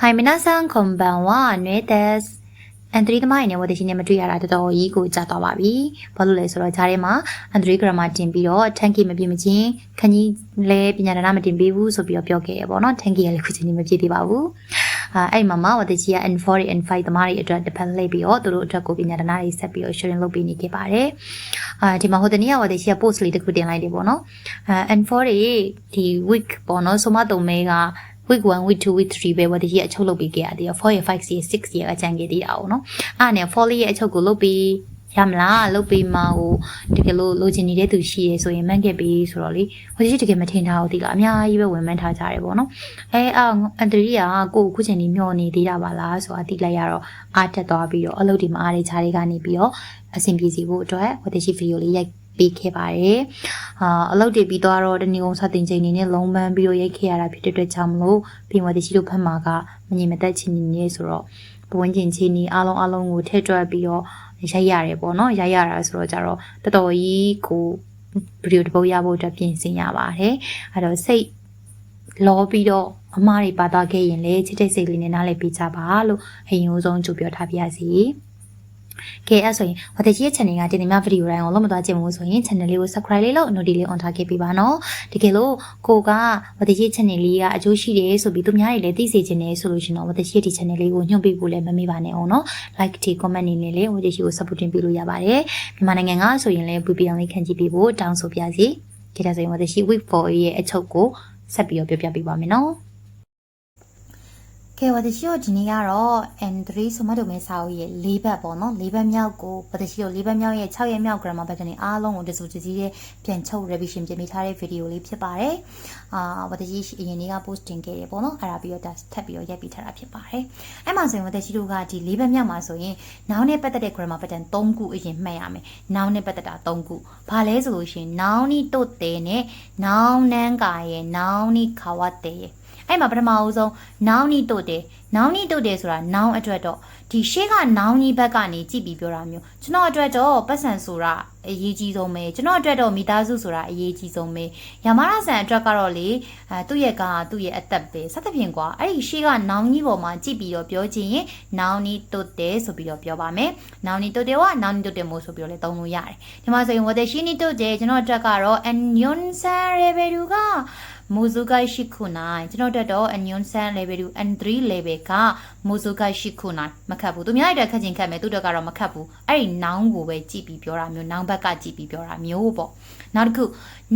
Hi minasan konbanwa nue desu အန်ထရီသမားရဲ့ network ရှင်နဲ့မတွေ့ရတာတော်တော်ကြီးကိုကြာသွားပါပြီ။ဘာလို့လဲဆိုတော့ဂျားထဲမှာအန်ထရီဂရမာတင်ပြီးတော့ tanky မပြည့်မချင်းခန်းကြီးလည်းပညာဒနာမတင်ပေးဘူးဆိုပြီးတော့ပြောခဲ့ရပေါ့နော်။ tanky ကလည်းခုချိန်ကြီးမပြည့်သေးပါဘူး။အဲအဲ့မှာမှဝတကြီးက N4 တွေ N5 သမားတွေအတွက် depend လိုက်ပြီးတော့သူတို့အတွက်ကိုပညာဒနာတွေဆက်ပြီးတော့ sharing လုပ်ပေးနေခဲ့ပါတယ်။အာဒီမှာဟိုတနေ့ကဝတကြီးက post လေးတစ်ခုတင်လိုက်တယ်ပေါ့နော်။အဲ N4 တွေဒီ week ပေါ့နော်။ဆိုမတုံမဲက week 1 week 2 week 3ပဲဝတ်တကြီးအချုပ်လုပ်ပြီးခဲ့ရတယ်4 year 5 year 6 year အကြံခဲ့သေးတာ哦နော်အဲ့နဲ့4လေးရဲ့အချုပ်ကိုလုပ်ပြီးရမလားလုပ်ပြီးမှဟိုတကယ်လို့လိုချင်နေတဲ့သူရှိရဲဆိုရင်မှန်းခဲ့ပြီးဆိုတော့လေဝတ်တကြီးတကယ်မထင်ထားဘူးဒီလားအများကြီးပဲဝင်မှန်းထားကြတယ်ပေါ့နော်အဲအော်အန်တရီကကိုခုချိန်ကြီးမျောနေသေးတာပါလားဆိုတာသိလိုက်ရတော့အားတက်သွားပြီးတော့အလုပ်ဒီမှာအားတွေခြားတွေကနေပြီးတော့အဆင်ပြေစီဖို့အတွက်ဝတ်တကြီးဗီဒီယိုလေးရိုက် ပေးခဲ့ပါတယ်။အာအလုပ်တွေပြီးတော့တနည်းကုန်စတင်ချိန်နေနဲ့လုံးပန်းပြီးတော့ရိုက်ခဲ့ရတာဖြစ်တဲ့အတွက်ကြောင့်မလို့ပြင်ဝတရှိတို့ဖက်မှာကမငြိမ်မသက်ချင်းနေနေဆိုတော့ဘဝင်းချင်းချင်းနီအားလုံးအားလုံးကိုထည့်တွက်ပြီးတော့ရိုက်ရတယ်ပေါ့နော်ရိုက်ရတာဆိုတော့ကြတော့တော်တော်ကြီးကိုဗီဒီယိုတစ်ပုတ်ရဖို့အတွက်ပြင်ဆင်ရပါတယ်။အဲတော့စိတ်လောပြီးတော့အမားတွေပါသွားခဲ့ရင်လေချစ်တဲ့စိတ်လေးနဲ့နားလည်ပေးကြပါလို့အရင်ဆုံးကြိုပြောထားပြရစီ။ ကဲအဲ့ဆိုရင်ဝတကြီးရဲ့ channel ကတင်နေမြဗီဒီယိုတိုင်းကိုလုံးမသွားကြည့်မို့ဆိုရင် channel လေးကို subscribe လေးလုပ် notification လေး on ထားခဲ့ပေးပါနော်တကယ်လို့ကိုကဝတကြီး channel လေးကအကျိုးရှိတယ်ဆိုပြီးသူများတွေလည်းသိစေချင်တယ်ဆိုလို့ရှင်တော့ဝတကြီးဒီ channel လေးကိုညွှန်ပြဖို့လည်းမမေ့ပါနဲ့အောင်နော် like တီ comment နေနဲ့လည်းဝတကြီးကို support တင်ပေးလို့ရပါတယ်မြန်မာနိုင်ငံကဆိုရင်လည်း VPN လေးခံကြည့်ပေးဖို့တောင်းဆိုပါစီကြည့်တဲ့ဆိုရင်ဝတကြီး week 4ရဲ့အချုပ်ကိုဆက်ပြီးတော့ပြောပြပေးပါမယ်နော် ကဲဝတရှိတို့ဒီနေ့ကတော့ N3 ဆိုမှတို့မဲစာအုပ်ရဲ့၄ဘက်ပေါ့နော်၄ဘက်မြောက်ကိုဝတရှိတို့၄ဘက်မြောက်ရဲ့6ရက်မြောက် grammar pattern တွေအားလုံးကိုတစုတစည်းရဲ့ပြန်ချုပ် revision ပြင်ပေးထားတဲ့ဗီဒီယိုလေးဖြစ်ပါတယ်အာဝတရှိအရင်နေ့က post တင်ခဲ့တယ်ပေါ့နော်အဲ့ဒါပြီးတော့ဒါထပ်ပြီးတော့ရိုက်ပေးထားတာဖြစ်ပါတယ်အဲ့မှာဆိုရင်ဝတရှိတို့ကဒီ၄ဘက်မြောက်မှာဆိုရင် noun နဲ့ပတ်သက်တဲ့ grammar pattern ၃ခုအရင်မှတ်ရမယ် noun နဲ့ပတ်သက်တာ၃ခုဘာလဲဆိုလို့ရှိရင် noun နီတို့တဲ့နဲ့ noun နန်းကာရဲ့ noun နီခါဝတ်တဲ့ရဲ့ အဲ့မှာပထမအဆုံး noun နီတို့တယ် noun နီတို့တယ်ဆိုတာ noun အတွက်တော့ဒီရှေ့က noun ကြီးဘက်ကနေကြည့်ပြီးပြောတာမျိုးကျွန်တော်အတွက်တော့ပတ်စံဆိုတာအရေးကြီးဆုံးပဲကျွန်တော်အတွက်တော့မိသားစုဆိုတာအရေးကြီးဆုံးပဲရမရဆန်အတွက်ကတော့လေအဲသူ့ရဲ့ကသူ့ရဲ့အသက်ပဲစသဖြင့်ကွာအဲ့ဒီရှေ့က noun ကြီးပေါ်မှာကြည့်ပြီးတော့ပြောချင်ရင် noun နီတို့တယ်ဆိုပြီးတော့ပြောပါမယ် noun နီတို့တယ်က noun နီတို့တယ်မို့ဆိုပြီးတော့လည်းသုံးလို့ရတယ်ဒီမှာဆိုရင် what she need တို့တယ်ကျွန်တော်အတွက်ကတော့ onion san level က Mozugai Shikunai ကျွန်တော်တက်တော့ Onion San level 2 and 3 level က Mozugai Shikunai မခတ်ဘူးသူများတွေခက်ချင်းခက်မယ်သူတို့ကတော့မခတ်ဘူးအဲ့ဒီ noun ကိုပဲကြည့်ပြီးပြောတာမျိုး noun ဘက်ကကြည့်ပြီးပြောတာမျိုးပေါ့နောက်တစ်ခု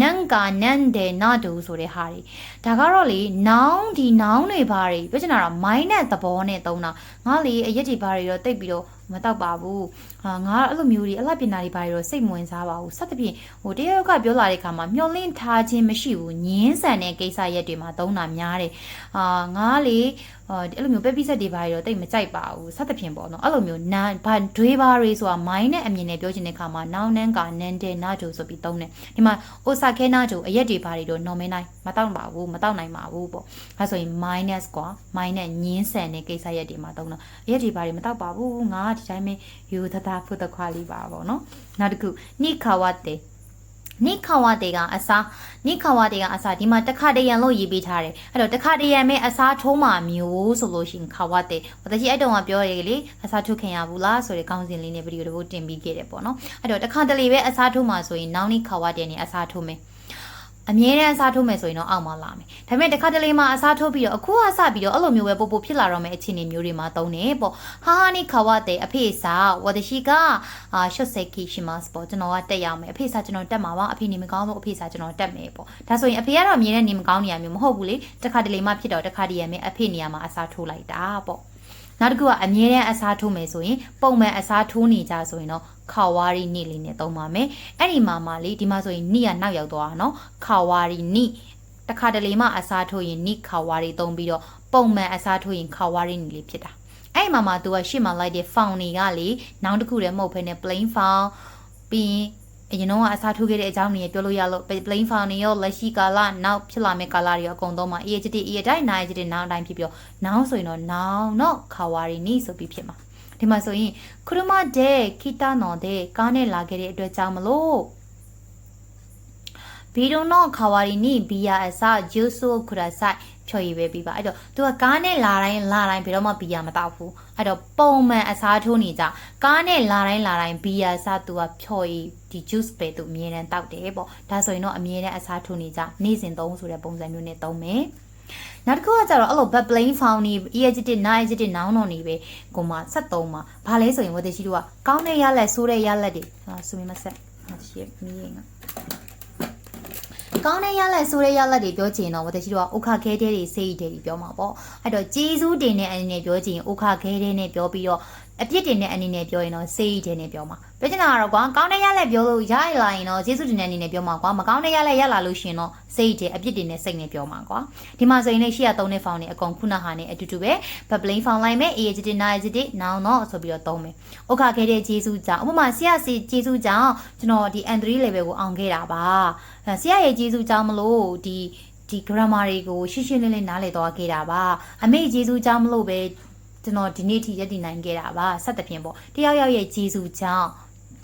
နန်ကာနန်ဒေနာဒူဆိုတဲ့ဟာတွေဒါကတော့လေ noun ဒီ noun တွေဘာတွေပြောချင်တာတော့ mind နဲ့သဘောနဲ့သုံးတာငါလေအရက်တွေဘာတွေတော့တိတ်ပြီးတော့မတော့ပါဘူးဟာငါအဲ့လိုမျိုးတွေအလှပြင်တာတွေဘာတွေတော့စိတ်မဝင်စားပါဘူးစသဖြင့်ဟိုတယောက်ကပြောလာတဲ့ခါမှာမျောလင့်ထားခြင်းမရှိဘူးညင်းဆန်တဲ့ကိစ္စရက်တွေမှာသုံးတာများတယ်အာငါလေအော်အဲ့လိုမျိုးပဲပိဆက်တွေဘာတွေတော့တိတ်မကြိုက်ပါဘူးစသဖြင့်ပေါ့နော်အဲ့လိုမျိုးနာဘာဒွေးဘာတွေဆိုတာ mind နဲ့အမြင်နဲ့ပြောချင်တဲ့ခါမှာ noun နန်းကနန်းတဲ့နာဂျိုဆိုပြီးသုံးတယ်ဒီမှာ osake နာဂျိုအရက်တွေဘာတွေတော့ normal နိုင်မတောက်ပါဘူးမတောက်နိုင်ပါဘူးပေါ့အဲဆိုရင် minus ကွာ mind နဲ့ညင်းဆန်တဲ့ကိစ္စရက်တွေမှာသုံးတာအရက်တွေဘာတွေမတောက်ပါဘူးငါကဒီတိုင်းပဲယူသတာဖုတခွာလေးပါပေါ့နော်နောက်တစ်ခုနိခဝတ်တေနိခဝတေကအစားနိခဝတေကအစားဒီမှာတခါတရံလို့ရေးပေးထားတယ်အဲ့တော့တခါတရံမဲ့အစားထိုးမှမျိုးဆိုလို့ရှိရင်ခဝတေဝတကြီးအဲ့တုန်းကပြောရလေအစားထိုးခင်ရဘူးလားဆိုတဲ့ကောင်းစဉ်လေးနဲ့ဗီဒီယိုတစ်ပုဒ်တင်ပြီးခဲ့တယ်ပေါ့နော်အဲ့တော့တခါတလေပဲအစားထိုးမှဆိုရင်နောက်နိခဝတေနဲ့အစားထိုးမယ် အမြဲတမ်းအစားထိုးမယ်ဆိုရင်တော့အောက်မှာလာမယ်။ဒါပေမဲ့တခါတလေမှအစားထိုးပြီးတော့အခုကစပြီးတော့အဲ့လိုမျိုးပဲပို့ပို့ဖြစ်လာတော့မယ့်အခြေအနေမျိုးတွေမှာတုံးနေပေါ့။ဟာဟာနိခဝတေအဖေစာဝတရှိကအာရှုတ်ဆက်ခိရှိမတ်ပေါ့ကျွန်တော်ကတက်ရမယ်။အဖေစာကျွန်တော်တက်မှာပါ။အဖေနေမကောင်းလို့အဖေစာကျွန်တော်တက်မယ်ပေါ့။ဒါဆိုရင်အဖေကတော့အမြဲတမ်းနေမကောင်းနေရမျိုးမဟုတ်ဘူးလေ။တခါတလေမှဖြစ်တော့တခါတည်းရမယ်အဖေနေရာမှာအစားထိုးလိုက်တာပေါ့။ နောက်တစ်ခုကအမြဲတမ်းအစားထိုးမယ်ဆိုရင်ပုံမှန်အစားထိုးနေကြဆိုရင်တော့ခါဝါရီနေ့လေးနဲ့သုံးပါမယ်အဲ့ဒီမှာမှလေဒီမှာဆိုရင်နေ့ကနောက်ရောက်သွားတာနော်ခါဝါရီနေ့တခါတလေမှအစားထိုးရင်နိခါဝါရီသုံးပြီးတော့ပုံမှန်အစားထိုးရင်ခါဝါရီနေလေးဖြစ်တာအဲ့မှာမှာ तू ကရှေ့မှာလိုက်တဲ့ found တွေကလေနောက်တစ်ခုတည်းမဟုတ်ဘဲနဲ့ plain found ပြီးရင် အရင်တော့အစားထိုးခဲ့တဲ့အကြောင်းတွေပြောလို့ရလို့ plain found တွေရောလက်ရှိကာလနောက်ဖြစ်လာမယ့်ကာလတွေရောအကုန်သုံးမှာ age တိ age တိုင်း night တိ now တိုင်းဖြစ်ပြီးတော့ now ဆိုရင်တော့ now တော့ခါဝါရီနိဆိုပြီးဖြစ်မှာဒီမှာဆိုရင်ခရမတဲ့ခိတနော်တဲ့ကားနဲ့လာခဲ့တဲ့အတွက်ကြောင့်မလို့ဘီဒုံနော်ခါဝါရီနိဘီယာအစဂျူဆိုခရဆိုင် ဖြော်ရည်ပဲပြီးပါအဲ့တော့သူကကားနဲ့လာတိုင်းလာတိုင်းဘယ်တော့မှဘီယာမတောက်ဘူးအဲ့တော့ပုံမှန်အစားထိုးနေကြကားနဲ့လာတိုင်းလာတိုင်းဘီယာစသူကဖြော်ရည်ဒီ juice ပဲသူအမြဲတမ်းတောက်တယ်ပေါ့ဒါဆိုရင်တော့အမြဲတမ်းအစားထိုးနေကြနေ့စဉ်သုံးဆိုတဲ့ပုံစံမျိုးနဲ့သုံးမယ်နောက်တစ်ခုကကြတော့အဲ့လို back plane found နေ ejetic non ejetic noun တော့နေပဲကိုမ73မှာဘာလဲဆိုရင်ဝတ်တရှိတို့ကကောင်းတဲ့ရလက်ဆိုးတဲ့ရလက်တွေဟာဆိုမိမဆက်ရှိရဲ့မိရင်က ကောင်းတဲ့ရလက်ဆိုးတဲ့ရလက်တွေပြောချင်တော့ဝတ်တရှိတို့ကဥခခဲတဲ့တွေစိတ်တွေပြောမှာပေါ့အဲ့တော့ဂျေဇူးတင်တဲ့အနေနဲ့ပြောချင်ဥခခဲတဲ့နဲ့ပြောပြီးတော့အပြစ်တင်တဲ့အနေနဲ့ပြောရင်တော့စိတ်တဲ့နဲ့ပြောမှာပြောချင်တာကတော့ကွာကောင်းတဲ့ရလက်ပြောလို့ရရလာရင်တော့ဂျေဇူးတင်တဲ့အနေနဲ့ပြောမှာကွာမကောင်းတဲ့ရလက်ရလာလို့ရှင်တော့စိတ်တဲ့အပြစ်တင်တဲ့စိတ်နဲ့ပြောမှာကွာဒီမှာဆိုရင်လည်းရှေ့ကသုံးတဲ့ဖောင်တွေအကုန်ခုနဟာနဲ့အတူတူပဲဘပလိန်ဖောင်လိုက်မယ် agentic niagentic နောင်တော့ဆိုပြီးတော့သုံးမယ်ဥခခဲတဲ့ဂျေဇူးကြောင့်ဥပမာဆရာစီဂျေဇူးကြောင့်ကျွန်တော်ဒီ N3 level ကိုအောင်ခဲ့တာပါအဲ ဆရာရဲ့ဂျေဇူးကြောင့်မလို့ဒီဒီ grammar တွေကိုရှင်းရှင်းလင်းလင်းနားလည်သွားခဲ့တာပါအမေဂျေဇူးကြောင့်မလို့ပဲကျွန်တော်ဒီနေ့ထိရည်တည်နိုင်ခဲ့တာပါဆက်သဖြင့်ပေါ့တယောက်ယောက်ရဲ့ဂျေဇူးကြောင့်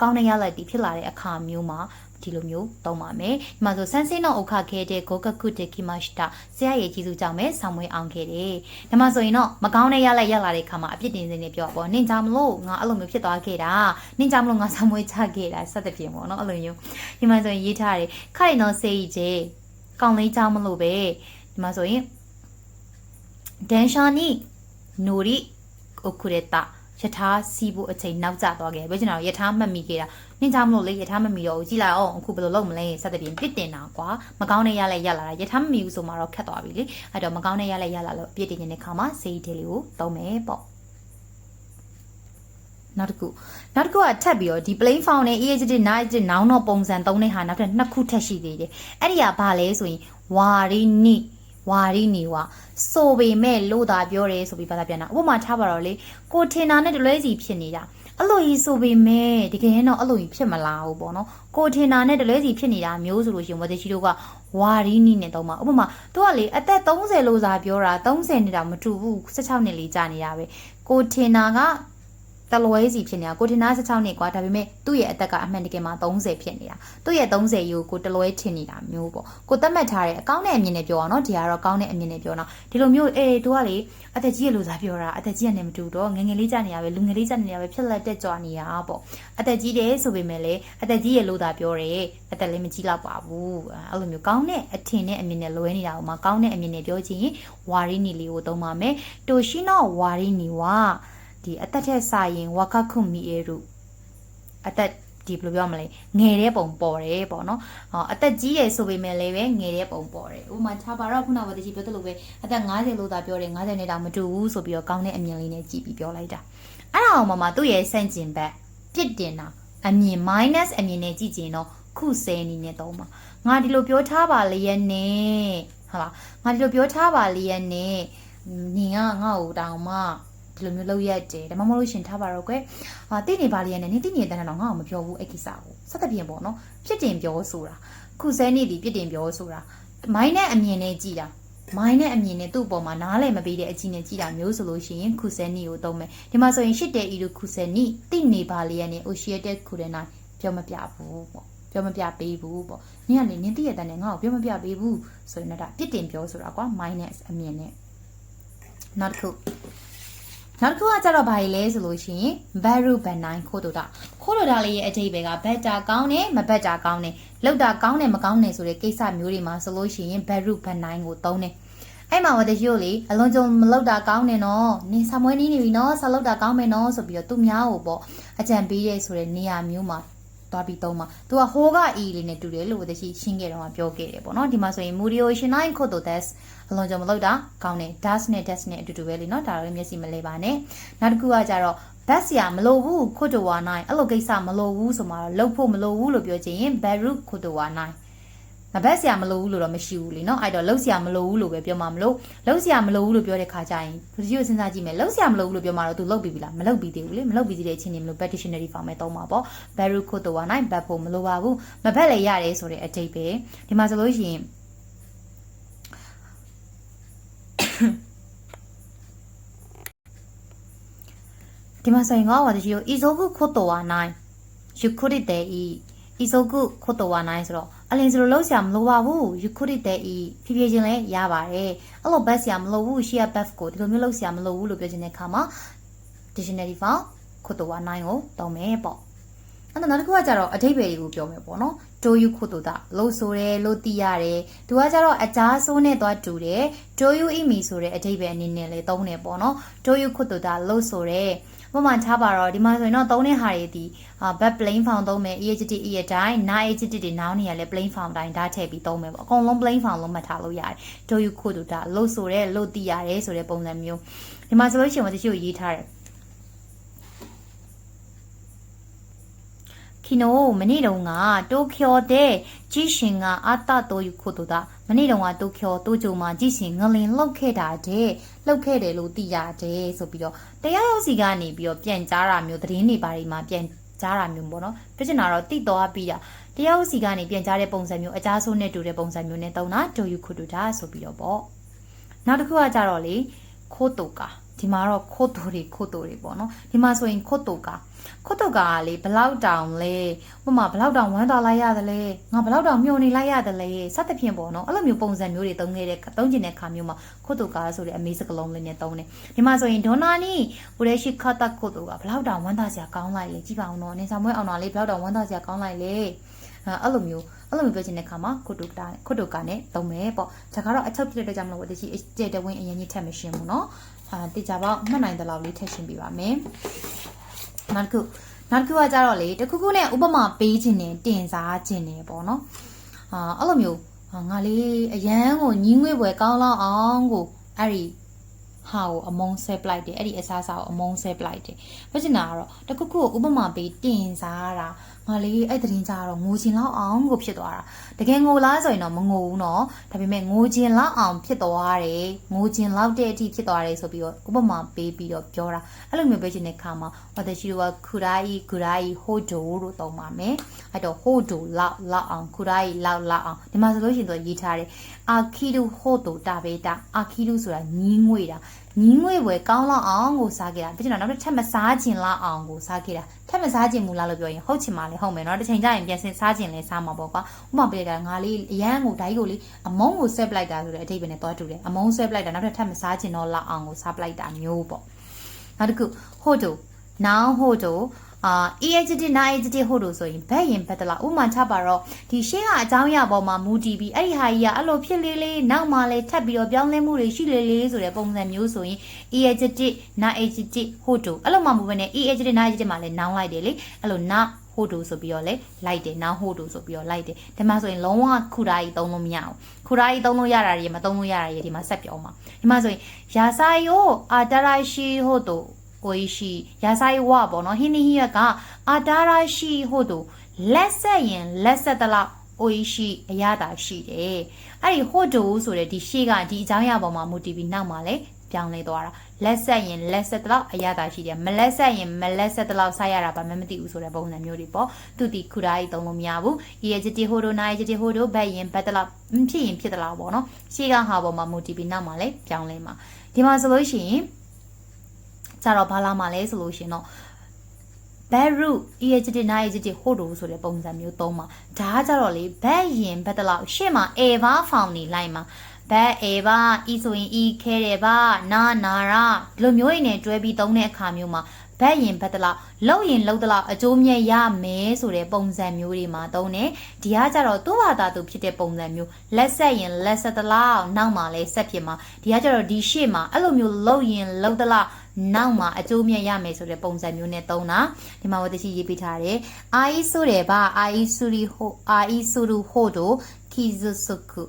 ကောင်းတဲ့ရလဒ်တွေဖြစ်လာတဲ့အခါမျိုးမှာ ဒီလိုမျိုးသုံးပါမယ်ဒီမှာဆိုဆန်းစင်းတော့ဥခခဲတဲ့ဂိုကကုတေကိမရှတာဆရာရဲ့ကျေးဇူးကြောင့်ပဲဆောင်းမွေးအောင်ခဲ့တယ်ဒီမှာဆိုရင်တော့မကောင်းတဲ့ရလက်ရက်လာတဲ့ခါမှာအပြစ်တင်စင်းနေပြောပေါ့နင်ကြောင့်မလို့ငါအဲ့လိုမျိုးဖြစ်သွားခဲ့တာနင်ကြောင့်မလို့ငါဆောင်းမွေးချခဲ့တာစသဖြင့်ပေါ့နော်အဲ့လိုမျိုးဒီမှာဆိုရင်ရေးထားတယ်ခိုင်နော်စေးကြီးကောင်းလေးကြောင့်မလို့ပဲဒီမှာဆိုရင်ဒန်ရှာနီနိုရီအိုကူရတာ ယထာစီးဖို့အချိန်နောက်ကျသွားခဲ့ပဲကျွန်တော်ယထာမှတ်မိခဲ့တာနင်ကြောင့်မလို့လေယထာမမီတော့ဘူးကြည်လိုက်အောင်အခုဘယ်လိုလုပ်မလဲစသဖြင့်ပြစ်တင်တာကွာမကောင်းတဲ့ရလဲရလာတာယထာမမီဘူးဆိုမှတော့ခက်သွားပြီလေအဲ့တော့မကောင်းတဲ့ရလဲရလာလို့ပြစ်တင်နေတဲ့ခါမှာစေးတေးလေးကိုသုံးမယ်ပေါ့နောက်တစ်ခုနောက်တစ်ခုကထပ်ပြီးတော့ဒီ plain found နဲ့ eagitic niagitic noun တော့ပုံစံသုံးတဲ့ဟာနောက်ထပ်နှစ်ခုထပ်ရှိသေးတယ်အဲ့ဒီကဘာလဲဆိုရင်ဝါရိနိ ဝါရိနိဝဆိုပေမဲ့လို့သာပြောတယ်ဆိုပြီးဘာသာပြန်တာဥပမာထားပါတော့လေကိုထင်တာနဲ့တလွဲစီဖြစ်နေတာအဲ့လိုကြီးဆိုပေမဲ့တကယ်တော့အဲ့လိုကြီးဖြစ်မလာဘူးပေါ့နော်ကိုထင်တာနဲ့တလွဲစီဖြစ်နေတာမျိုးဆိုလို့ရှိရင်ဝတ်ရှိတို့ကဝါရီနီနဲ့တော့မှာဥပမာသူကလေအသက်30လို့သာပြောတာ30နေတာမတူဘူး16နှစ်လေးကြာနေတာပဲကိုထင်တာက တလွဲစီဖြစ်နေတာကိုထင်တာ16နှစ်กว่าဒါပေမဲ့သူ့ရဲ့အသက်ကအမှန်တကယ်မှ30ဖြစ်နေတာသူ့ရဲ့30ယူကိုတလွဲထင်နေတာမျိုးပေါ့ကိုသတ်မှတ်ထားတဲ့အကောင်းတဲ့အမြင်နဲ့ပြောအောင်နော်ဒီကတော့ကောင်းတဲ့အမြင်နဲ့ပြောတော့ဒီလိုမျိုးအေးသူကလေအသက်ကြီးရလို့သာပြောတာအသက်ကြီးရနေမတူတော့ငငယ်လေးကြာနေရပဲလူငယ်လေးကြာနေရပဲဖြစ်လက်တက်ကြွနေရပေါ့အသက်ကြီးတယ်ဆိုပေမဲ့လေအသက်ကြီးရလို့သာပြောတယ်အသက်လည်းမကြီးတော့ပါဘူးအဲ့လိုမျိုးကောင်းတဲ့အထင်နဲ့အမြင်နဲ့လွဲနေတာဟိုမှာကောင်းတဲ့အမြင်နဲ့ပြောချင်ဝါရီနီလေးကိုသုံးပါမယ်တိုရှိနောဝါရီနီဝါ ဒီအသက်ထက်စာရင်ဝါကခုမီအေရုအသက်ဒီဘယ်လိုပြောမလဲငယ်တဲ့ပုံပေါ်တယ်ပေါ့နော်ဟောအသက်ကြီးရယ်ဆိုပေမဲ့လည်းပဲငယ်တဲ့ပုံပေါ်တယ်ဥပမာခြားပါတော့ခုနကတည်းကပြောသလိုပဲအသက်50လို့သာပြောတယ်50နဲ့တောင်မတူဘူးဆိုပြီးတော့ကောင်းတဲ့အမြင်လေးနဲ့ကြည့်ပြီးပြောလိုက်တာအဲ့ဒါအောင်မှမှသူ့ရဲ့စန့်ကျင်ဘက်ပြစ်တင်တာအမြင် minus အမြင်နဲ့ကြည့်ကြရင်တော့ခုဆဲနေနဲ့တော့မှာငါဒီလိုပြောထားပါလေရဲ့နဲ့ဟုတ်လားငါဒီလိုပြောထားပါလေရဲ့နဲ့ညီကငါ့ကိုတောင်မှ ဒီလိုမျိုးလုပ်ရတယ်ဒါမှမဟုတ်လို့ရှင်ထားပါတော့ကွယ်ဟာတိနေပါလေနဲ့နင်တိနေတဲ့တော့ငါ့ကိုမပြောဘူးအဲ့ကိစ္စကိုစသဖြင့်ပေါ့နော်ပြစ်တင်ပြောဆိုတာခုစဲနေသည်ပြစ်တင်ပြောဆိုတာမိုင်းနဲ့အမြင်နဲ့ကြည်တာမိုင်းနဲ့အမြင်နဲ့သူ့အပေါ်မှာနားလည်မပေးတဲ့အကြည့်နဲ့ကြည်တာမျိုးဆိုလို့ရှိရင်ခုစဲနီကိုသုံးမယ်ဒီမှာဆိုရင်ရှစ်တဲ့ဤလိုခုစဲနီတိနေပါလေနဲ့ oceated ခုတဲ့နိုင်ပြောမပြဘူးပေါ့ပြောမပြပေးဘူးပေါ့နင်ကလေနင်တိရတဲ့နဲ့ငါ့ကိုပြောမပြပေးဘူးဆိုရင်တော့ပြစ်တင်ပြောဆိုတာကွာ minus အမြင်နဲ့နောက်တစ်ခု နောက်တစ်ခုကကြတော့ဘာကြီးလဲဆိုလို့ရှိရင် value benign ခိုးတူတာခိုးတူတာလေးရဲ့အထိပ္ပယ်က better ကောင်းတယ်မ better ကောင်းတယ်လောက်တာကောင်းတယ်မကောင်းတယ်ဆိုတဲ့ကိစ္စမျိုးတွေမှာဆိုလို့ရှိရင် value benign ကိုသုံးတယ်အဲ့မှာဝတရှို့လေအလုံးစုံမလောက်တာကောင်းတယ်နော်နင်ဆာမွေးနေနေပြီနော်ဆာလောက်တာကောင်းမယ်နော်ဆိုပြီးတော့သူများကိုပေါ့အကြံပေးရဲဆိုတဲ့နေရာမျိုးမှာ သွားပြီးသုံးပါသူကဟိုက e လေးနဲ့တူတယ်လို့ဝတရှိရှင်းခဲ့တော့မှပြောခဲ့တယ်ပေါ့နော်ဒီမှာဆိုရင် mudio shinai koto des အလွန်ကြုံမလောက်တာကောင်းတယ် das နဲ့ des နဲ့အတူတူပဲလေနော်ဒါတော့မျက်စိမလဲပါနဲ့နောက်တစ်ခုကကြတော့ bus ရမလိုဘူး koto wa nai အဲ့လိုကိစ္စမလိုဘူးဆိုမှတော့လှုပ်ဖို့မလိုဘူးလို့ပြောချင်ရင် baru koto wa nai င်မဘက်ဆရာမလိုဘူးလို့တော့မရှိဘူးလीเนาะအဲ့တော့လှုပ်ဆရာမလိုဘူးလို့ပဲပြောမှာမလို့လှုပ်ဆရာမလိုဘူးလို့ပြောတဲ့ခါကျရင်ဒီလိုစဉ်းစားကြည့်မယ်လှုပ်ဆရာမလိုဘူးလို့ပြောမှာတော့ तू လှုပ်ပြီးပြီလားမလှုပ်ပြီးသေးဘူးလေမလှုပ်ပြီးသေးတဲ့အချင်းချင်းမလို့ bad dictionary form နဲ့သုံးပါပေါ့ Baru ခွတ်တဝါနိုင်ဘတ်ဖို့မလိုပါဘူးမဘက်လည်းရတယ်ဆိုတဲ့အတိတ်ပဲဒီမှာဆိုလို့ရှိရင်ဒီမှာဆိုရင်ငါ့ဘာတရှိကို isoku ခွတ်တော်ဝါနိုင် you could it there ဤ isoku ခွတ်တော်ဝါနိုင်ဆိုတော့အလင်းဆိုလို့လောက်ဆရာမလိုပါဘူးယူခုရစ်တဲ့ဤဖြည်းဖြည်းချင်းလည်းရပါတယ်အဲ့လိုဘတ်ဆရာမလိုဘူးရှီယာဘတ်ကိုဒီလိုမျိုးလောက်ဆရာမလိုဘူးလို့ပြောချင်တဲ့အခါမှာ dictionary form ခုတိုဝါ9ကိုတောင်းမယ်ပေါ့အဲ့တော့နောက်တစ်ခုကကြတော့အထိပ္ပယ်တွေကိုပြောမယ်ပေါ့နော်တိုယူခုတိုတာလို့ဆိုတယ်လို့သိရတယ်သူကကြတော့အကြားဆိုးနဲ့သွားတူတယ်တိုယူအီမီဆိုတဲ့အထိပ္ပယ်အနေနဲ့လည်းသုံးတယ်ပေါ့နော်တိုယူခုတိုတာလို့ဆိုတယ် ပမာထားပါတော့ဒီမှာဆိုရင်တော့သုံးတဲ့ဟာတွေဒီအာ back plane form သုံးမယ် EHT E အတိုင်း na EHT တွေနောင်းနေရလဲ plane form တိုင်းဓာတ်ထည့်ပြီးသုံးမယ်ပေါ့အကုန်လုံး plane form လုံးမှတ်ထားလို့ရတယ်ဒိုယူခုတူတာလို့ဆိုရဲလို့သိရတယ်ဆိုတဲ့ပုံစံမျိုးဒီမှာဆိုလို့ရှိရင်တချို့ရေးထားတယ် 昨日မနေ့တုန်းကတိုကျိုဒေကြည်ရှင်ကအတတော်ယူခုတို့တာမနေ့တုန်းကတိုကျိုတိုကျိုမှာကြည်ရှင်ငလင်လှုပ်ခဲ့တာတဲ့လှုပ်ခဲ့တယ်လို့သိရတယ်ဆိုပြီးတော့တရားရောက်စီကနေပြီးတော့ပြန်ကြားတာမျိုးသတင်းတွေပါတွေမှာပြန်ကြားတာမျိုးပေါ့နော်ပြချင်တာတော့တိတော်ပြီးတာတရားဥစီကနေပြန်ကြားတဲ့ပုံစံမျိုးအကြဆိုးနဲ့တူတဲ့ပုံစံမျိုးနဲ့တုံးတာဒိုယူခုတူတာဆိုပြီးတော့ပေါ့နောက်တစ်ခုကကြတော့လေခိုးတူကာဒီမှာတော့ခိုးတူတွေခိုးတူတွေပေါ့နော်ဒီမှာဆိုရင်ခိုးတူကာ ခုတ်တုတ်ကလေဘလောက်တောင်လဲဟိုမှာဘလောက်တောင်ဝမ်းသာလိုက်ရတယ်လဲငါဘလောက်တောင်မျောနေလိုက်ရတယ်လဲစသဖြင့်ပေါ့နော်အဲ့လိုမျိုးပုံစံမျိုးတွေသုံးခဲ့တဲ့သုံးကျင်တဲ့ခါမျိုးမှာခုတ်တုတ်ကဆိုတဲ့အမေးစကလုံးလေးနဲ့သုံးတယ်ဒီမှာဆိုရင်ဒေါနာနီဟိုရဲရှိခတ်တက်ခုတ်တုတ်ကဘလောက်တောင်ဝမ်းသာစရာကောင်းလိုက်လေကြည့်ပါအောင်နော်နေဆောင်မွေးအောင်တော်လေးဘလောက်တောင်ဝမ်းသာစရာကောင်းလိုက်လေအဲ့လိုမျိုးအဲ့လိုမျိုးပြောချင်တဲ့ခါမှာခုတ်တုတ်တာခုတ်တုတ်ကနဲ့သုံးမယ်ပေါ့ဒါကတော့အချုပ်ဖြစ်တဲ့အတွက်ကြောင့်မလို့တချိတဲတဝင်းအရင်ကြီးထက်မရှင်းဘူးနော်အာတေချာပေါက်မှတ်နိုင်တဲ့လောက်လေးထက်ရှင်းပြပါမယ် နောက်တစ်ခုနောက်တစ်ခုကကြတော့လေတခုခုနဲ့ဥပမာပေးခြင်းနဲ့တင်စားခြင်းနဲ့ပေါ့နော်အာအဲ့လိုမျိုးငါလေးအရန်ကိုညီးငွေ့ပွဲကောင်းလောက်အောင်ကိုအဲ့ဒီဟာကိုအမုံဆဲပလိုက်တယ်အဲ့ဒီအစားအစာကိုအမုံဆဲပလိုက်တယ်ပြောချင်တာကတော့တခုခုကိုဥပမာပေးတင်စားတာ မလေးအဲ့တရင်ကြတော့ငိုချင်လောက်အောင်ကိုဖြစ်သွားတာတကယ်ငိုလားဆိုရင်တော့မငိုဘူးနော်ဒါပေမဲ့ငိုချင်လောက်အောင်ဖြစ်သွားတယ်ငိုချင်လောက်တဲ့အထိဖြစ်သွားတယ်ဆိုပြီးတော့ဥပမာပေးပြီးတော့ပြောတာအဲ့လိုမျိုးပြောချင်တဲ့ခါမှာဝတရှိတို့ကခူရာဤခူရာဤဟိုဒိုလို့သုံးပါမယ်အဲ့တော့ဟိုဒိုလောက်လောက်အောင်ခူရာဤလောက်လောက်အောင်ဒီမှာဆိုလို့ရှိရင်သူရေးထားတယ်အာခိဒုဟိုဒိုတာဘေတာအာခိဒုဆိုတာညီးငွေတာ ညီးငွေဝယ်ကောင်းလောက်အောင်ကိုစားခဲ့တာပြချင်တာနောက်တစ်ချက်မစားချင်လောက်အောင်ကိုစားခဲ့တာထပ်မစားချင်ဘူးလားလို့ပြောရင်ဟုတ်ချင်ပါလေဟုတ်မယ်နော်တစ်ချိန်ကျရင်ပြန်စင်စားချင်လဲစားမှာပေါ့ကွာဥပမာပြလိုက်တာငါလေးအရန်ကိုဓာတ်ကိုလေအမုံကိုဆက်ပလိုက်တာဆိုတဲ့အထိပ္ပယ်နဲ့တွားတူတယ်အမုံဆက်ပလိုက်တာနောက်ထပ်ထပ်မစားချင်တော့လောက်အောင်ကိုစားပလိုက်တာမျိုးပေါ့နောက်တစ်ခုဟိုတိုနောင်ဟိုတို အာ EHT နာ EHT ဟိုတို့ဆိုရင်ဘက်ရင်ဘက်တလားဥမာချပါတော့ဒီရှင်းကအကြောင်းအရာပေါ်မှာမူတည်ပြီးအဲ့ဒီဟာကြီးကအဲ့လိုဖြစ်လေးလေးနောက်မှလည်းထပ်ပြီးတော့ပြောင်းလဲမှုတွေရှိလေလေးဆိုတဲ့ပုံစံမျိုးဆိုရင် EHT နာ EHT ဟိုတို့အဲ့လိုမှမဟုတ်ဘဲနဲ့ EHT နာ EHT မှာလည်းနောင်းလိုက်တယ်လေအဲ့လိုနာဟိုတိုဆိုပြီးတော့လေလိုက်တယ်နောင်ဟိုတိုဆိုပြီးတော့လိုက်တယ်ဒီမှာဆိုရင်လုံးဝခုရာကြီးသုံးလို့မရအောင်ခုရာကြီးသုံးလို့ရတာတွေမသုံးလို့ရတာတွေဒီမှာဆက်ပြောမှာဒီမှာဆိုရင်ယာစာယိုအာတရာရှိဟိုတို ကိုရှိယာစာယိုဝပေါ့နော်ဟင်းနီဟီယကအာတရာရှိဟိုတိုလက်ဆက်ရင်လက်ဆက်တလောက်အိုရှိအရသာရှိတယ်အဲ့ဒီဟိုတိုဆိုတဲ့ဒီရှေ့ကဒီအကြောင်းအရာပေါ်မှာမူတည်ပြီးနောက်မှာလေပြောင်းလဲသွားတာလက်ဆက်ရင်လက်ဆက်တလောက်အရသာရှိတယ်မလက်ဆက်ရင်မလက်ဆက်တလောက်ဆိုက်ရတာဘာမှမသိဘူးဆိုတဲ့ပုံစံမျိုးတွေပေါ့သူတီခူရာကြီးသုံးလို့မရဘူး EHT ဟိုဒိုနာ EHT ဟိုဒိုဘက်ရင်ဘက်တလောက်ဖြစ်ရင်ဖြစ်တလောက်ပေါ့နော်ရှေ့ကဟာပေါ်မှာမူတည်ပြီးနောက်မှာလည်းပြောင်းလဲမှာဒီမှာဆိုလို့ရှိရင် ကြတော့ဘာလာမှာလဲဆိုလို့ရှိရင်တော့ bad root EHT နာ EHT ဟိုဒိုဆိုတဲ့ပုံစံမျိုးသုံးမှာဒါကကြတော့လေဘက်ရင်ဘက်တလောက်ရှေ့မှာ ever found နေလိုက်မှာဘက်အေပါဤဆိုရင်ဤခဲတယ်ပါနာနာရဒီလိုမျိုးရင်းနဲ့တွဲပြီးသုံးတဲ့အခါမျိုးမှာ ဘက်ရင်ဘက်တလောက်လှုပ်ရင်လှုပ်တလောက်အကျိုးမြတ်ရမယ်ဆိုတဲ့ပုံစံမျိုးတွေမှာသုံးတယ်ဒီကကြတော့သူ့ဘာသာသူဖြစ်တဲ့ပုံစံမျိုးလက်ဆက်ရင်လက်ဆက်တလောက်နောက်မှာလဲဆက်ဖြစ်မှာဒီကကြတော့ဒီရှေ့မှာအဲ့လိုမျိုးလှုပ်ရင်လှုပ်တလောက်နောက်မှာအကျိုးမြတ်ရမယ်ဆိုတဲ့ပုံစံမျိုးနဲ့သုံးတာဒီမှာဝတရှိရေးပေးထားတယ်အာအီဆိုတယ်ဗာအာအီဆူရီဟိုအာအီဆူရူဟိုတိုခီဇုဆုကု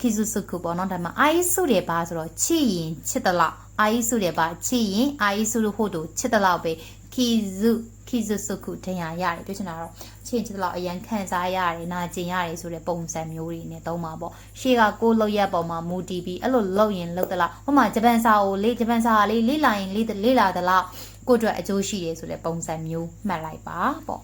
ခီဇုဆုကုပေါ့နော်ဒါမှအာအီဆူတယ်ဗာဆိုတော့ချစ်ရင်ချစ်တလောက် အာအီဆူတယ်ဗာချစ်ရင်အာအီဆူရူဟိုတိုချစ်တလောက်ပဲခီဇုခီဇုဆုကုထင်ရရတယ်ပြောချင်တာတော့ချစ်ရင်ချစ်တလောက်အရန်ခံစားရတယ်နာကျင်ရတယ်ဆိုတဲ့ပုံစံမျိုးတွေနဲ့သုံးပါပေါ့ရှေ့ကကိုလောက်ရက်ပေါ်မှာမူတည်ပြီးအဲ့လိုလောက်ရင်လောက်တလောက်ဟိုမှာဂျပန်စာကိုလေဂျပန်စာကလေးလေ့လာရင်လေ့လေ့လာတလောက်ကိုအတွက်အကျိုးရှိတယ်ဆိုတဲ့ပုံစံမျိုးမှတ်လိုက်ပါပေါ့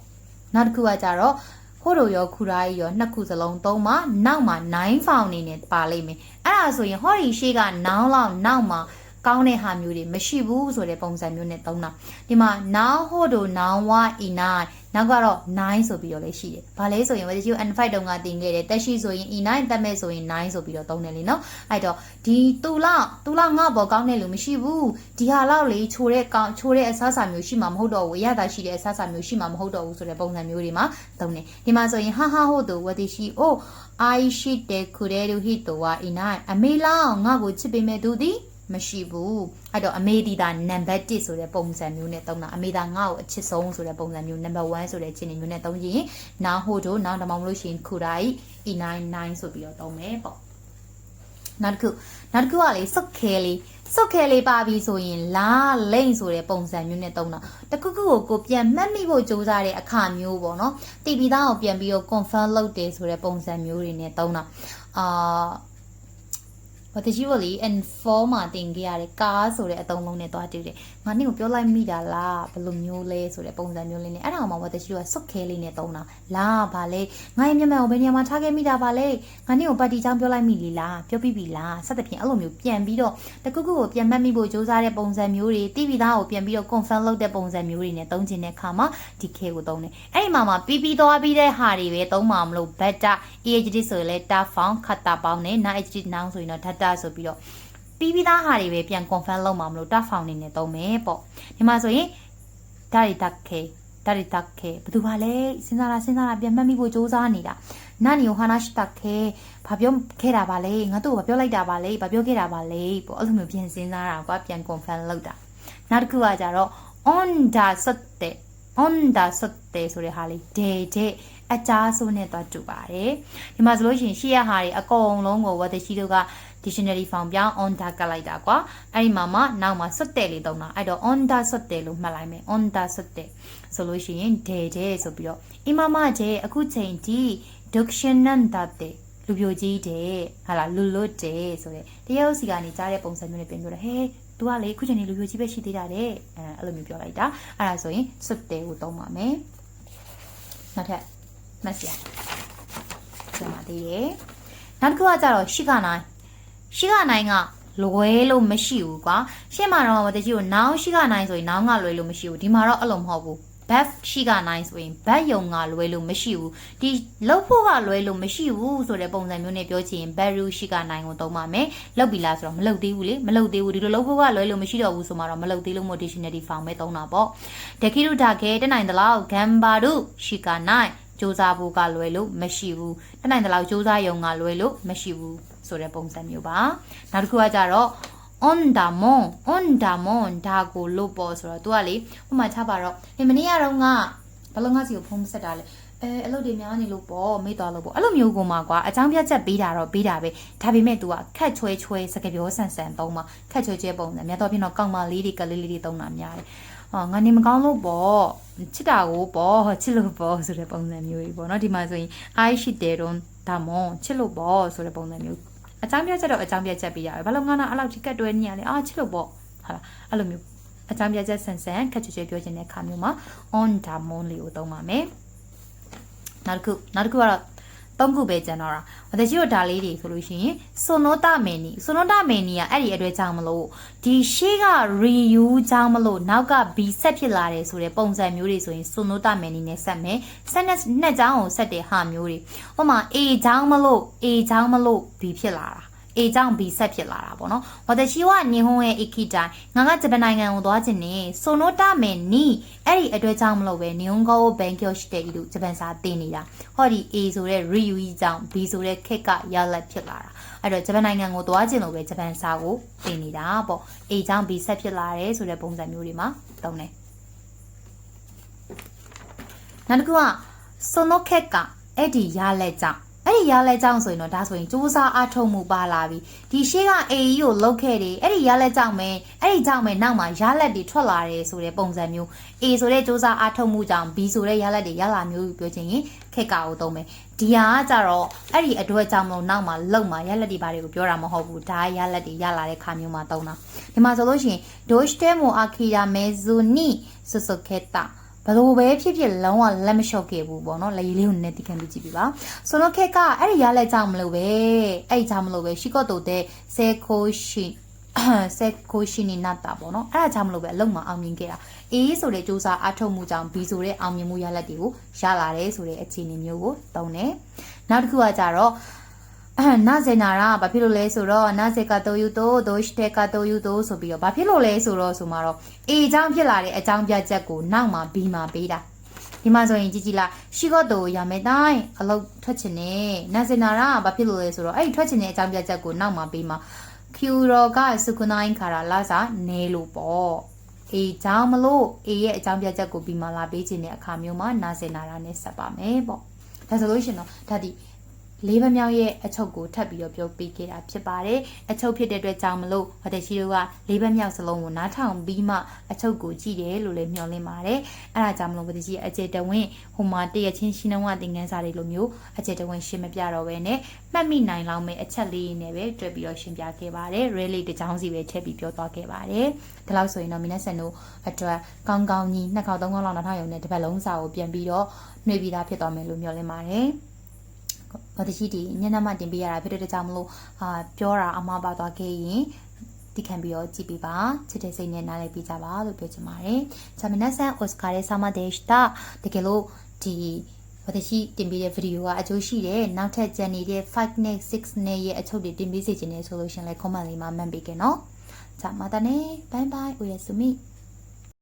နောက်တစ်ခုကကြတော့ဟိုတို့ရောခူရာကြီးရောနှစ်ခုစလုံးသုံးမှာနောက်မှာ9 found နေနဲ့ပါလိမ့်မယ်အဲ့ဒါဆိုရင်ဟောဒီရှေ့ကနောင်းလောက်နောက်မှာ ကောင်းတဲ့ဟာမျိုးတွေမရှိဘူးဆိုတဲ့ပုံစံမျိုးနဲ့သုံးတာဒီမှာ now ဟိုတို့ now wa ina နောက်ကတော့9ဆိုပြီးတော့လည်းရှိတယ်။ဘာလဲဆိုရင် whether you and 5တုန်းကတင်ခဲ့တယ်တက်ရှိဆိုရင် e9 တက်မဲ့ဆိုရင်9ဆိုပြီးတော့သုံးတယ်လीနော်။အဲ့တော့ဒီတူလောက်တူလောက်ငါပေါ်ကောင်းတဲ့လူမရှိဘူး။ဒီဟာလောက်လေချိုတဲ့ကောင်းချိုတဲ့အဆအစာမျိုးရှိမှာမဟုတ်တော့ဘူး။အရသာရှိတဲ့အဆအစာမျိုးရှိမှာမဟုတ်တော့ဘူးဆိုတဲ့ပုံစံမျိုးတွေမှာသုံးတယ်။ဒီမှာဆိုရင်ဟာဟာဟုတ်တူ whether she oh I she တဲ့ခုတဲ့လူဟိတူဝါ e9 အမေလောက်ငါ့ကိုချစ်ပေးမဲ့သူသည် မရှိဘူးအဲ့တော့အမေဒီတာနံပါတ်1ဆိုတဲ့ပုံစံမျိုးနဲ့သုံးတာအမေဒါငါ့ကိုအချစ်ဆုံးဆိုတဲ့ပုံစံမျိုးနံပါတ်1ဆိုတဲ့ချင်းမျိုးနဲ့သုံးရင်နာဟိုတို့နောက်တမောင်မလို့ရှိရင်ခူရာဤ e99 ဆိုပြီးတော့သုံးမယ်ပေါ့နောက်တစ်ခုနောက်တစ်ခုကလေစုတ်ခဲလေးစုတ်ခဲလေးပါပြီဆိုရင်လာလိမ့်ဆိုတဲ့ပုံစံမျိုးနဲ့သုံးတာတခုခုကိုကိုပြန်မှတ်မိဖို့ကြိုးစားတဲ့အခါမျိုးပေါ့နော်တီပီသားကိုပြန်ပြီးတော့ confirm လုပ်တယ်ဆိုတဲ့ပုံစံမျိုးတွေနဲ့သုံးတာအာ ဘာတကြီးဗလီ and for မှာတင်ခဲ့ရတဲ့ကားဆိုတဲ့အသုံးလုံးနဲ့တွားတွေ့တယ်။ငါနင့်ကိုပြောလိုက်မိတာလားဘယ်လိုမျိုးလဲဆိုတဲ့ပုံစံမျိုးလေးနဲ့အဲ့ဒါမှဘာတကြီးကစုတ်ခဲလေးနဲ့သုံးတာ။လားဗာလဲငါရဲ့မျက်မှန်ကိုဘယ်နေရာမှာထားခဲ့မိတာဗာလဲငါနင့်ကိုပါတီချောင်းပြောလိုက်မိလीလားပြောပြီးပြီလားစသဖြင့်အဲ့လိုမျိုးပြန်ပြီးတော့တခုခုကိုပြန်မှတ်မိဖို့စူးစမ်းတဲ့ပုံစံမျိုးတွေတိပီသားကိုပြန်ပြီးတော့ confirm လုပ်တဲ့ပုံစံမျိုးတွေနဲ့သုံးချင်တဲ့အခါမှာဒီ K ကိုသုံးတယ်။အဲ့ဒီမှာမှာပြီးပြီးသွားပြီးတဲ့ဟာတွေပဲသုံးမှာမလို့ better EHD ဆိုရင်လည်း tab found ခတ်တာပေါင်းနဲ့ non HD noun ဆိုရင်တော့ data ဆိုပြီးတော့ ပြီးပြီးသားဟာတွေပဲပြန် confirm လုပ်မှာမလို့ tab found နေနဲ့သုံးမယ်ပေါ့ဒီမှာဆိုရင်ဒါရီတက်ခဲဒါရီတက်ခဲဘယ်သူပါလဲစဉ်းစားလားစဉ်းစားလားပြန်မှတ်မိဖို့စူးစမ်းနေတာနာနီယိုဟာနာရှတက်ခဲဘာပြောခဲ့တာပါလဲငါတို့ဘာပြောလိုက်တာပါလဲဘာပြောခဲ့တာပါလဲပေါ့အဲ့လိုမျိုးပြန်စဉ်းစားတာကွာပြန် confirm လုပ်တာနောက်တစ်ခုကကြတော့ on the ဆက်တဲ့ on the ဆက်တဲ့ဆိုတဲ့ဟာလေး day day အကြအားဆိုးနဲ့သွားတူပါတယ်ဒီမှာဆိုလို့ရှိရင်ရှေ့ရဟာတွေအကုန်လုံးကိုဝတ်တရှိတို့က dictionary form ပြောင်း on the ကလိုက်တာကွာအဲ့ဒီမှာမှနောက်မှာဆွတ်တယ်လေးသုံးတာအဲ့တော့ on the ဆွတ်တယ်လို့မှတ်လိုက်မယ် on the ဆွတ်တယ်ဆိုလို့ရှိရင် day day ဆိုပြီးတော့အမမကျဲအခုချိန်ဒီ dictionary လူပြိုကြီးတဲ့ဟာလာလူလွတ်တဲ့ဆိုတဲ့တရုတ်စီကနေကြားတဲ့ပုံစံမျိုးနဲ့ပြင်ပြောတယ်ဟဲသူကလေခုချိန်နေလူပြိုကြီးပဲရှိသေးတာတဲ့အဲအဲ့လိုမျိုးပြောလိုက်တာအဲ့ဒါဆိုရင်စွတ်တယ်ကိုသုံးပါမယ်နောက်ထပ် မက်ဆီယာကျမသေးတယ်နောက်တစ်ခုကကြတော့ရှိကနိုင်ရှိကနိုင်ကလွဲလို့မရှိဘူးကွာရှေ့မှာတော့တကြီးကိုနောင်ရှိကနိုင်ဆိုရင်နောင်ကလွဲလို့မရှိဘူးဒီမှာတော့အဲ့လိုမဟုတ်ဘူး back ရှိကနိုင်ဆိုရင်ဘတ်ယုံကလွဲလို့မရှိဘူးဒီလောက်ဖို့ကလွဲလို့မရှိဘူးဆိုတဲ့ပုံစံမျိုးနဲ့ပြောချင်ရင် barrel ရှိကနိုင်ကိုသုံးပါမယ်လောက်ပြီလားဆိုတော့မလောက်သေးဘူးလေမလောက်သေးဘူးဒီလိုလောက်ဖို့ကလွဲလို့မရှိတော့ဘူးဆိုမှတော့မလောက်သေးလို့မို့ dictionary form ပဲသုံးတာပေါ့တခိရုဒါခဲတနိုင်တလောက်ဂမ်ဘာဒုရှိကနိုင် စူးစမ်းဖို့ကလွယ်လို့မရှိဘူးတနိုင်တလောက်စူးစမ်းရုံကလွယ်လို့မရှိဘူးဆိုတဲ့ပုံစံမျိုးပါနောက်တစ်ခုကကြတော့ on the moon on the moon ဒါကိုလို့ပေါ်ဆိုတော့ तू ကလေဟိုမှာချပါတော့ဒီမနေ့ကတော့ငါဘလုံးငါစီကိုဖုန်းဆက်တာလေအဲအလုပ်တွေများနေလို့ပေါ့မေ့သွားလို့ပေါ့အဲ့လိုမျိုးကိုမှကွာအကြောင်းပြချက်ပေးတာတော့ပေးတာပဲဒါပေမဲ့ तू ကခက်ချွဲချွဲစကားပြောဆန်ဆန်သုံးမှာခက်ချွဲချွဲပုံစံများတော့ပြင်တော့ကောက်မလေးတွေကလေးလေးတွေသုံးတာများတယ် အော်ငါနေမကောင်းလို့ပေါ့ချစ်တာကိုပေါ့ချစ်လို့ပေါ့ဆိုတဲ့ပုံစံမျိုးကြီးပေါ့နော်ဒီမှာဆိုရင် I ရှိတယ်တော့ဒါမွန်ချစ်လို့ပေါ့ဆိုတဲ့ပုံစံမျိုးအကြောင်းပြချက်တော့အကြောင်းပြချက်ပေးရတယ်ဘာလို့ငါနာအဲ့လောက်ထိကတ်တွဲနေရလဲအာချစ်လို့ပေါ့ဟာအဲ့လိုမျိုးအကြောင်းပြချက်ဆန်ဆန်ခက်ချွဲချွဲပြောချင်တဲ့ခါမျိုးမှာ on the moon လေးကိုသုံးပါမယ်နောက်တစ်ခုနောက်တစ်ခုကတော့ သုံးခုပဲကျန်တော့တာ။私တို့ဒါလေးတွေဆိုလို့ရှိရင်ဆိုနိုတာမင်နီဆိုနိုတာမင်နီကအဲ့ဒီအတွက်ကြောင့်မလို့ဒီရှေ့က review ကြောင့်မလို့နောက်က B ဆက်ဖြစ်လာတယ်ဆိုတဲ့ပုံစံမျိုးတွေဆိုရင်ဆိုနိုတာမင်နီနဲ့ဆက်မယ်။ဆက်နဲ့နှစ်ကြောင်းကိုဆက်တဲ့ဟာမျိုးတွေ။ဟိုမှာ A ကြောင့်မလို့ A ကြောင့်မလို့ B ဖြစ်လာတာ။ A ကြောင့် B ဆက်ဖြစ်လာတာပေါ့နော်။ဝါတချီဝနင်ဟွန်းရဲ့ ikitai ငါကဂျပန်နိုင်ငံကိုသွားခြင်းနေဆိုနိုတာမယ်နီအဲ့ဒီအတွက်ကြောင့်မလို့ပဲနင်ဟွန်းကိုဘန်ကျော့ရှိတဲ့ဤလို့ဂျပန်စာတင်နေတာ။ဟောဒီ A ဆိုတဲ့ Ryu ကြောင့် B ဆိုတဲ့ခက်ကရလက်ဖြစ်လာတာ။အဲ့တော့ဂျပန်နိုင်ငံကိုသွားခြင်းလို့ပဲဂျပန်စာကိုတင်နေတာပေါ့။ A ကြောင့် B ဆက်ဖြစ်လာတယ်ဆိုတဲ့ပုံစံမျိုးတွေမှာသုံးတယ်။နောက်တစ်ခုက sono ခက်ကအဲ့ဒီရလက်ကြောင့် အဲ့ဒီရလဲကြောင့်ဆိုရင်တော့ဒါဆိုရင်စူးစမ်းအားထုတ်မှုပါလာပြီဒီရှေ့က AE ကိုလုတ်ခဲ့တယ်အဲ့ဒီရလဲကြောင့်ပဲအဲ့ဒီကြောင့်ပဲနောက်မှာရလက်တွေထွက်လာတယ်ဆိုတဲ့ပုံစံမျိုး A ဆိုတဲ့စူးစမ်းအားထုတ်မှုကြောင့် B ဆိုတဲ့ရလက်တွေရလာမျိုးပြောချင်ရင်ခက်ကာကိုသုံးမယ်ဒီဟာကကြတော့အဲ့ဒီအတွက်ကြောင့်မလို့နောက်မှာလုံမှာရလက်တွေဘာတွေကိုပြောတာမဟုတ်ဘူးဒါရလက်တွေရလာတဲ့ခါမျိုးမှာသုံးတာဒီမှာဆိုလို့ရှိရင် Doshite mo akira mezuni susuketa ဘလို့ပဲဖြစ်ဖြစ်လုံးဝလက်မလျှော့ခဲ့ဘူးပေါ့နော်လေလေးကိုနည်းတိခံပြီးကြည့်ပြပါဆိုတော့ခက်ကအဲ့ဒီရလက်ကြောင့်မလို့ပဲအဲ့ဒီကြောင့်မလို့ပဲရှိကော့တိုတဲ့ဆဲခိုရှိဆက်ကိုရှိနေနတ်တာပေါ့နော်အဲ့ဒါကြောင့်မလို့ပဲအလုံးမအောင်မြင်ခဲ့တာအေးဆိုတဲ့စူးစမ်းအထောက်မှုကြောင့် B ဆိုတဲ့အောင်မြင်မှုရလဒ်တွေကိုရလာတယ်ဆိုတဲ့အခြေအနေမျိုးကိုတုံးတယ်နောက်တစ်ခုကကြတော့ နာဇေနာရာဘာဖြစ်လို့လဲဆိုတော့နာဇေကတော့ယူတော့ဒိုရှ်တေကတော့ယူတော့ဆိုပြီးတော့ဘာဖြစ်လို့လဲဆိုတော့ဆိုမှတော့ A အကြောင်းဖြစ်လာတဲ့အကြောင်းပြချက်ကိုနောက်မှ B မှာပေးတာဒီမှာဆိုရင်ကြည့်ကြည့်လားရှိတော့တော့ရမယ်တိုင်းအလုတ်ထွက်ချင်နေနာဇေနာရာဘာဖြစ်လို့လဲဆိုတော့အဲ့ဒီထွက်ချင်တဲ့အကြောင်းပြချက်ကိုနောက်မှပေးမှာ Q ရောကစုကုနိုင်ခါရာလာစာနေလို့ပေါ့အေးကြောင့်မလို့အေးရဲ့အကြောင်းပြချက်ကိုပြီးမှလာပေးခြင်းတဲ့အခါမျိုးမှာနာစင်နာရာနဲ့ဆက်ပါမယ်ပေါ့ဒါဆိုလို့ရှိရင်တော့ဒါဒီ လေးဘမြောက်ရဲ့အချုပ်ကိုထပ်ပြီးတော့ပြောပေးခဲ့တာဖြစ်ပါတယ်အချုပ်ဖြစ်တဲ့အတွက်ကြောင့်မလို့ဟိုတက်ရှိတို့ကလေးဘမြောက်စလုံးကိုနားထောင်ပြီးမှအချုပ်ကိုကြည့်တယ်လို့လည်းမျှော်လင့်ပါတယ်အဲ့ဒါကြောင့်မလို့ဟိုတက်ရှိအကျေတဝင်းဟိုမှာတရချင်းရှင်းတော့တင်ငန်းစာတွေလိုမျိုးအကျေတဝင်းရှင်းမပြတော့ဘဲနဲ့မှတ်မိနိုင်လောက်မဲ့အချက်လေးတွေနဲ့ပဲတွေ့ပြီးတော့ရှင်းပြခဲ့ပါတယ် really တကြောင်စီပဲထည့်ပြီးပြောသွားခဲ့ပါတယ်ဒီလောက်ဆိုရင်တော့မင်းနဲ့ဆန်တို့အတွက်ကောင်းကောင်းကြီးနှစ်ခေါက်သုံးခေါက်လောက်နောက်ထောင်ရုံနဲ့တစ်ပတ်လုံးစာကိုပြန်ပြီးတော့နှွေပြီးသားဖြစ်သွားမယ်လို့မျှော်လင့်ပါတယ် ဘာတရှိဒီညနေမှတင်ပေးရတာဖြစ်တဲ့ကြောင့်မလို့အာပြောတာအမှားပါသွားခဲ့ရင်ဒီခံပြီးတော့ကြည့်ပေးပါချစ်တဲ့စိတ်နဲ့နားလည်ပေးကြပါလို့ပြောချင်ပါတယ်။ဂျာမနဆန်အော်စကာရဲ့ဆာမဒေးရှ်တာတကယ်လို့ဒီဘာတရှိတင်ပေးတဲ့ဗီဒီယိုကအကျိုးရှိတယ်နောက်ထပ်ကျန်နေတဲ့5နဲ့6နဲ့ရဲ့အချုပ်တွေတင်ပေးစေချင်တယ်ဆိုလို့ရှင်လဲ comment လေးမှာမှတ်ပေးခဲ့နော်။ဂျာမတာနေ bye bye အိုရဆုမိ